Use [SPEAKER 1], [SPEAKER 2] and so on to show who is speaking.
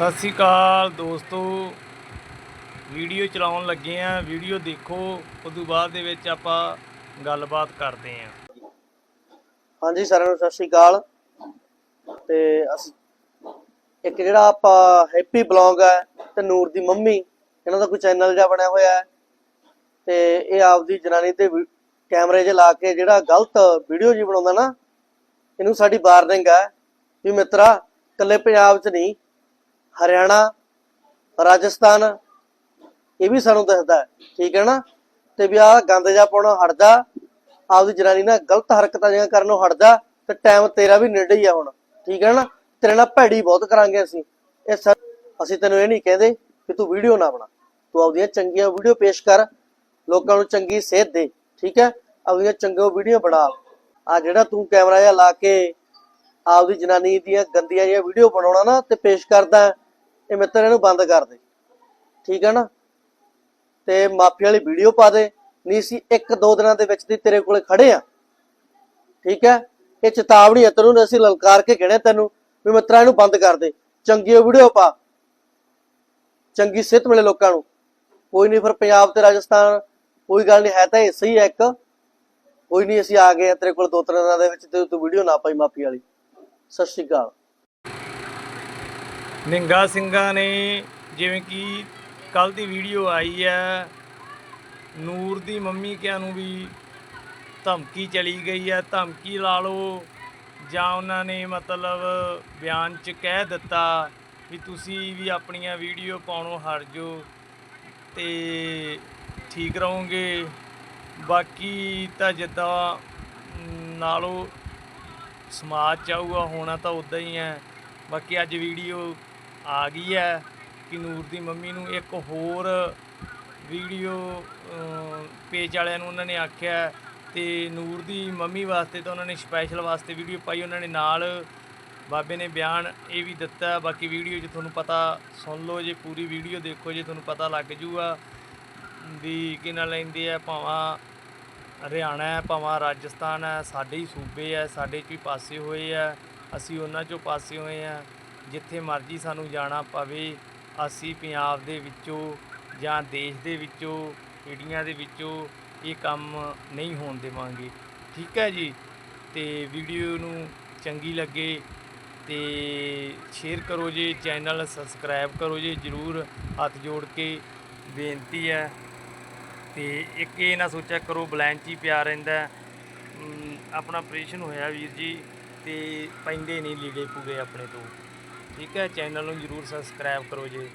[SPEAKER 1] ਸਤਿ ਸ੍ਰੀ ਅਕਾਲ ਦੋਸਤੋ। ਵੀਡੀਓ ਚਲਾਉਣ ਲੱਗੇ ਆ। ਵੀਡੀਓ ਦੇਖੋ ਉਸ ਤੋਂ ਬਾਅਦ ਦੇ ਵਿੱਚ ਆਪਾਂ ਗੱਲਬਾਤ ਕਰਦੇ ਆ।
[SPEAKER 2] ਹਾਂਜੀ, ਸਾਰਿਆਂ ਨੂੰ ਸਤਿ ਸ਼੍ਰੀ ਅਕਾਲ। ਤੇ ਅਸੀਂ, ਇੱਕ ਜਿਹੜਾ ਆਪਾਂ ਹੈਪੀ ਬਲੌਗ ਹੈ ਤੇ ਨੂਰ ਦੀ ਮੰਮੀ, ਇਹਨਾਂ ਦਾ ਕੋਈ ਚੈਨਲ ਜਿਹਾ ਬਣਿਆ ਹੋਇਆ ਹੈ। ਤੇ ਇਹ ਆਪਦੀ ਜਨਾਨੀ ਤੇ ਕੈਮਰੇ 'ਚ ਲਾ ਕੇ ਜਿਹੜਾ ਗਲਤ ਵੀਡੀਓ ਜੀ ਬਣਾਉਂਦਾ ਨਾ, ਇਹਨੂੰ ਸਾਡੀ ਵਾਰਨਿੰਗ ਹੈ ਵੀ ਮਿੱਤਰਾ ਕੱਲੇ ਪੰਜਾਬ 'ਚ ਨਹੀਂ ਹਰਿਆਣਾ, ਰਾਜਸਥਾਨ, ਇਹ ਵੀ ਸਾਨੂੰ ਦੱਸਦਾ ਹੈ, ਠੀਕ ਹੈ ਨਾ? ਤੇ ਵੀ ਆਹ ਗੰਦ ਜਾ ਪਾਉਣਾ ਹਟ ਆਪਦੀ ਜਨਾਨੀ ਨਾਲ ਗਲਤ ਹਰਕਤਾਂ ਜਿਹੀਆਂ ਕਰਨੋਂ ਹਟ ਜਾ, ਤੇ ਟਾਈਮ ਤੇਰਾ ਵੀ ਨੇੜੇ ਹੀ ਆ ਹੁਣ, ਠੀਕ ਹੈ ਨਾ? ਤੇਰੇ ਨਾਲ ਭੈੜੀ ਬਹੁਤ ਕਰਾਂਗੇ ਅਸੀਂ। ਇਹ ਅਸੀਂ ਤੈਨੂੰ ਇਹ ਨਹੀਂ ਕਹਿੰਦੇ ਕਿ ਤੂੰ ਵੀਡੀਓ ਨਾ ਬਣਾ। ਤੂੰ ਆਪਦੀਆਂ ਚੰਗੀਆਂ ਵੀਡੀਓ ਪੇਸ਼ ਕਰ, ਲੋਕਾਂ ਨੂੰ ਚੰਗੀ ਸੇਧ ਦੇ, ਠੀਕ ਹੈ? ਆਪਦੀਆਂ ਚੰਗੀਆਂ ਵੀਡੀਓ ਬਣਾ। ਆ ਜਿਹੜਾ ਤੂੰ ਕੈਮਰਾ ਜਿਹਾ ਲਾ ਕੇ ਆਪਦੀ ਜਨਾਨੀ ਦੀਆਂ ਗੰਦੀਆਂ ਜਿਹੀਆਂ ਵੀਡੀਓ ਬਣਾਉਣਾ ਨਾ, ਤੇ ਪੇਸ਼ ਕਰਦਾ ਇਹ ਮਿੱਤਰ ਇਹਨੂੰ ਬੰਦ ਕਰ ਦੇ। ਠੀਕ ਹੈ ਨਾ? ਤੇ ਮਾਫੀ ਵਾਲੀ ਵੀਡੀਓ ਪਾ ਦੇ। ਨਹੀਂ ਸੀ ਇੱਕ ਦੋ ਦਿਨਾਂ ਦੇ ਵਿੱਚ ਦੀ ਤੇਰੇ ਕੋਲੇ ਖੜੇ ਆ। ਠੀਕ ਹੈ ਇਹ ਚੇਤਾਵਨੀ ਹੈ ਤੈਨੂੰ, ਅਸੀਂ ਲਲਕਾਰ ਕੇ ਕਹਿਣਾ ਤੈਨੂੰ ਵੀ ਮਿੱਤਰਾ ਇਹਨੂੰ ਬੰਦ ਕਰ ਦੇ। ਚੰਗੀ ਵੀਡੀਓ ਪਾ। ਚੰਗੀ ਸਿਹਤ ਮਿਲੇ ਲੋਕਾਂ ਨੂੰ। ਕੋਈ ਨਹੀਂ ਫਿਰ ਪੰਜਾਬ ਤੇ ਰਾਜਸਥਾਨ ਕੋਈ ਗੱਲ ਨਹੀਂ, ਹੈ ਤਾਂ ਇਹ ਸਹੀ ਹੈ ਇੱਕ। ਕੋਈ ਨਹੀਂ ਅਸੀਂ ਆ ਗਏ ਤੇਰੇ ਕੋਲ ਦੋ ਤਿੰਨ ਦਿਨਾਂ ਦੇ ਵਿੱਚ ਤੇ ਤੂੰ ਵੀਡੀਓ ਨਾ ਪਾਈ ਮਾਫੀ ਵਾਲੀ। ਸਤਿ ਸ਼੍ਰੀ ਅਕਾਲ।
[SPEAKER 1] ਨਿੰਗਾ ਸਿੰਘਾਂ ਨੇ ਜਿਵੇਂ ਕਿ ਕੱਲ ਦੀ ਵੀਡੀਓ ਆਈ ਹੈ, ਨੂਰ ਦੀ ਮੰਮੀ ਕਿਆਂ ਨੂੰ ਵੀ ਧਮਕੀ ਚਲੀ ਗਈ ਹੈ। ਧਮਕੀ ਲਾ ਲਓ ਜਾਂ ਉਹਨਾਂ ਨੇ ਮਤਲਬ ਬਿਆਨ 'ਚ ਕਹਿ ਦਿੱਤਾ ਵੀ ਤੁਸੀਂ ਵੀ ਆਪਣੀਆਂ ਵੀਡੀਓ ਪਾਉਣੋਂ ਹਟ ਜਾਓ ਤੇ ਠੀਕ ਰਹੋਗੇ। ਬਾਕੀ ਤਾਂ ਜਿੱਦਾਂ ਨਾਲੋਂ ਸਮਾਜ ਚਾਹੂਗਾ ਹੋਣਾ ਤਾਂ ਉਦਾਂ ਹੀ ਹੈ। ਬਾਕੀ ਅੱਜ ਵੀਡੀਓ ਆ ਗਈ ਹੈ ਕਿ ਨੂਰ ਦੀ ਮੰਮੀ ਨੂੰ ਇੱਕ ਹੋਰ ਵੀਡੀਓ ਪੇਜ ਵਾਲਿਆਂ ਨੂੰ ਉਹਨਾਂ ਨੇ ਆਖਿਆ ਹੈ ਤੇ ਨੂਰ ਦੀ ਮੰਮੀ ਵਾਸਤੇ ਤਾਂ ਉਹਨਾਂ ਨੇ ਸਪੈਸ਼ਲ ਵਾਸਤੇ ਵੀਡੀਓ ਪਾਈ, ਉਹਨਾਂ ਨੇ ਨਾਲ ਬਾਬੇ ਨੇ ਬਿਆਨ ਇਹ ਵੀ ਦਿੱਤਾ ਬਾਕੀ ਵੀਡੀਓ 'ਚ ਤੁਹਾਨੂੰ ਪਤਾ, ਸੁਣ ਲਓ, ਜੇ ਪੂਰੀ ਵੀਡੀਓ ਦੇਖੋ, ਜੇ ਤੁਹਾਨੂੰ ਪਤਾ ਲੱਗ ਜੂਗਾ ਵੀ ਕਿਨਾਂ ਲੈਂਦੇ ਆ, ਭਾਵਾਂ ਹਰਿਆਣਾ ਹੈ, ਭਾਵਾਂ ਰਾਜਸਥਾਨ ਹੈ, ਸਾਡੇ ਹੀ ਸੂਬੇ ਹੈ, ਸਾਡੇ 'ਚ ਵੀ ਪਾਸੇ ਹੋਏ ਆ ਅਸੀਂ ਉਹਨਾਂ 'ਚੋਂ ਪਾਸੇ ਹੋਏ ਆ ਜਿੱਥੇ ਮਰਜ਼ੀ ਸਾਨੂੰ ਜਾਣਾ ਪਵੇ, ਅਸੀਂ ਪੰਜਾਬ ਦੇ ਵਿੱਚੋਂ ਜਾਂ ਦੇਸ਼ ਦੇ ਵਿੱਚੋਂ, ਇੰਡੀਆ ਦੇ ਵਿੱਚੋਂ ਇਹ ਕੰਮ ਨਹੀਂ ਹੋਣ ਦੇਵਾਂਗੇ। ਠੀਕ ਹੈ ਜੀ? ਤੇ ਵੀਡੀਓ ਨੂੰ ਚੰਗੀ ਲੱਗੇ ਤੇ ਸ਼ੇਅਰ ਕਰੋ ਜੀ, ਚੈਨਲ ਸਬਸਕ੍ਰਾਈਬ ਕਰੋ ਜੀ, ਜਰੂਰ ਹੱਥ ਜੋੜ ਕੇ ਬੇਨਤੀ ਹੈ। ਤੇ ਇੱਕ ਇਹ ਨਾ ਸੋਚਿਆ ਕਰੋ ਬਲੈਂਚ ਹੀ ਪਿਆ ਰਹਿੰਦਾ ਆਪਣਾ ਆਪਰੇਸ਼ਨ ਹੋਇਆ ਵੀਰ ਜੀ, ਤੇ ਪੈਂਦੇ ਨਹੀਂ ਲੀੜੇ ਪੂਰੇ ਆਪਣੇ ਤੋਂ। ਠੀਕ ਹੈ ਚੈਨਲ ਨੂੰ ਜਰੂਰ ਸਬਸਕ੍ਰਾਈਬ ਕਰੋ ਜੀ